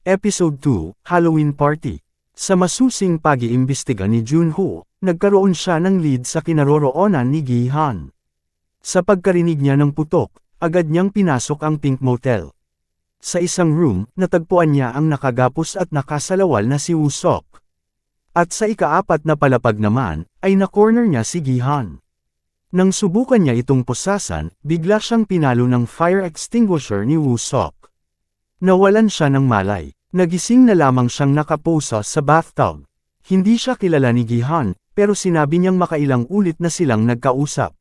Episode 2, Halloween Party. Sa masusing pag-iimbestiga ni Junho, nagkaroon siya ng lead sa kinaroroonan ni Gi-han. Sa pagkarinig niya ng putok, agad niyang pinasok ang Pink Motel. Sa isang room, natagpuan niya ang nakagapos at nakasalawal na si Woo-sok. At sa ikaapat na palapag naman, ay na-corner niya si Gi-han. Nang subukan niya itong pusasan, bigla siyang pinalo ng fire extinguisher ni Woo-sok. Nawalan siya ng malay. Nagising na lamang siyang nakaposa sa bathtub. Hindi siya kilala ni Gihan, pero sinabi niyang makailang ulit na silang nagkausap.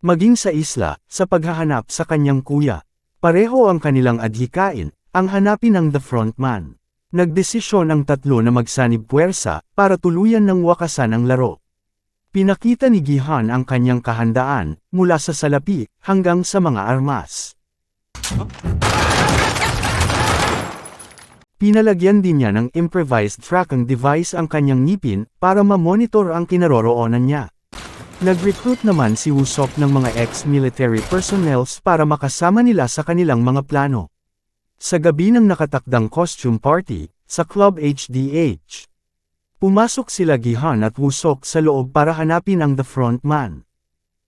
Maging sa isla, sa paghahanap sa kanyang kuya. Pareho ang kanilang adhikain, ang hanapin ng the frontman. Nagdesisyon ang tatlo na magsanib puwersa, para tuluyan ng wakasan ang laro. Pinakita ni Gihan ang kanyang kahandaan, mula sa salapi, hanggang sa mga armas. Pinalagyan din niya ng improvised tracking device ang kanyang ngipin para ma-monitor ang kinaroroonan niya. Nag-recruit naman si Wusok ng mga ex-military personnels para makasama nila sa kanilang mga plano. Sa gabi ng nakatakdang costume party, sa Club HDH. Pumasok sila Gihan at Wusok sa loob para hanapin ang The Frontman.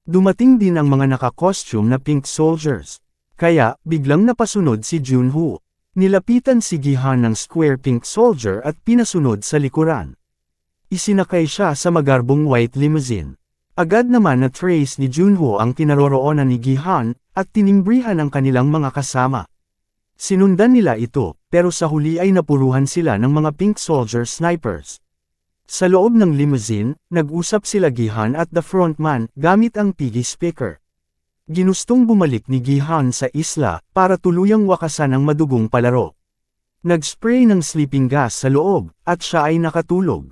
Dumating din ang mga naka-costume na pink soldiers. Kaya, biglang napasunod si Junho. Nilapitan si Gihan ng square pink soldier at pinasunod sa likuran. Isinakay siya sa magarbong white limousine. Agad naman na trace ni Junho ang kinaroroonan ni Gihan, at tinimbrihan ang kanilang mga kasama. Sinundan nila ito, pero sa huli ay napuruhan sila ng mga pink soldier snipers. Sa loob ng limousine, nag-usap sila Gihan at the frontman gamit ang piggy speaker. Ginustong bumalik ni Gihan sa isla para tuluyang wakasan ang madugong palaro. Nag-spray ng sleeping gas sa loob, at siya ay nakatulog.